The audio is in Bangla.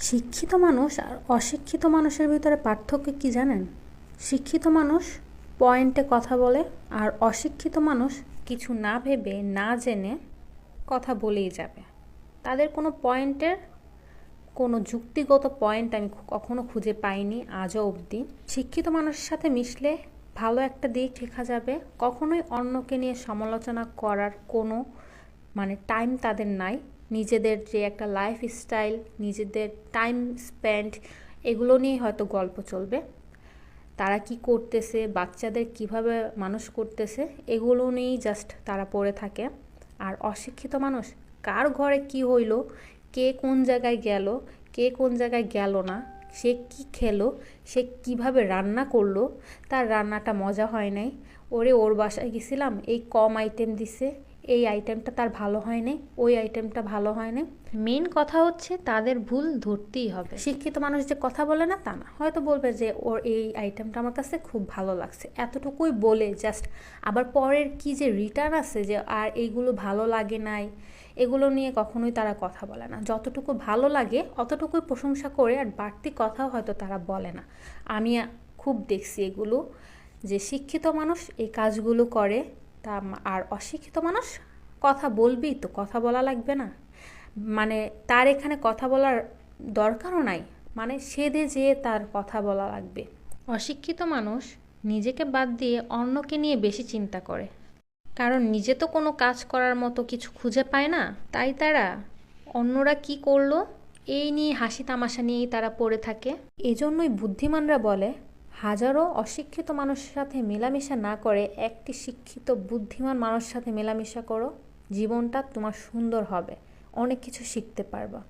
শিক্ষিত মানুষ আর অশিক্ষিত মানুষের ভিতরে পার্থক্য কি জানেন? শিক্ষিত মানুষ পয়েন্টে কথা বলে আর অশিক্ষিত মানুষ কিছু না ভেবে, না জেনে কথা বলেই যাবে। তাদের কোনো পয়েন্টের, কোনো যুক্তিগত পয়েন্ট আমি কখনো খুঁজে পাইনি আজও অবধি। শিক্ষিত মানুষের সাথে মিশলে ভালো একটা দিক শেখা যাবে। কখনোই অন্যকে নিয়ে সমালোচনা করার কোনো মানে টাইম তাদের নাই। নিজেদের যে একটা লাইফ স্টাইল নিজেদের টাইম স্পেন্ড এগুলো নিয়েই হয়তো গল্প চলবে। তারা কি করতেছে, বাচ্চাদের কীভাবে মানুষ করতেছে, এগুলো নিয়েই জাস্ট তারা পড়ে থাকে। আর অশিক্ষিত মানুষ, কার ঘরে কি হইল, কে কোন জায়গায় গেল, কে কোন জায়গায় গেল না, সে কি খেলো, সে কীভাবে রান্না করল, তার রান্নাটা মজা হয় নাই। ওরে, ওর বাসায় গেছিলাম, এই কম আইটেম দিছে এই আইটেমটা তার ভালো হয়নি ওই আইটেমটা ভালো হয়নি। মেন কথা হচ্ছে তাদের ভুল ধরতেই হবে। শিক্ষিত মানুষ যে কথা বলে না তা না। হয়তো বলবে যে ওর এই আইটেমটা আমার কাছে খুব ভালো লাগছে। এতটুকুই বলে জাস্ট আবার পরের কি যে রিটার্ন আছে যে আর এইগুলো ভালো লাগে নাই এগুলো নিয়ে কখনোই তারা কথা বলে না। যতটুকু ভালো লাগে অতটুকুই প্রশংসা করে আর বাড়তি কথাও হয়তো তারা বলে না। আমি খুব দেখছি এগুলো যে শিক্ষিত মানুষ এই কাজগুলো করে তা আর অশিক্ষিত মানুষ কথা বলবি তো কথা বলা লাগবে না। মানে তার এখানে কথা বলার দরকারও নাই। মানে সেদে যেয়ে তার কথা বলা লাগবে। অশিক্ষিত মানুষ নিজেকে বাদ দিয়ে অন্যকে নিয়ে বেশি চিন্তা করে। কারণ নিজে তো কোনো কাজ করার মতো কিছু খুঁজে পায় না। তাই তারা অন্যরা কি করল? এই নিয়ে হাসি তামাশা নিয়েই তারা পড়ে থাকে। এজন্যই বুদ্ধিমানরা বলে হাজারো অশিক্ষিত মানুষের সাথে মেলামেশা না করে একটি শিক্ষিত, বুদ্ধিমান মানুষের সাথে মেলামেশা করো, জীবনটা তোমার সুন্দর হবে। অনেক কিছু শিখতে পারবা।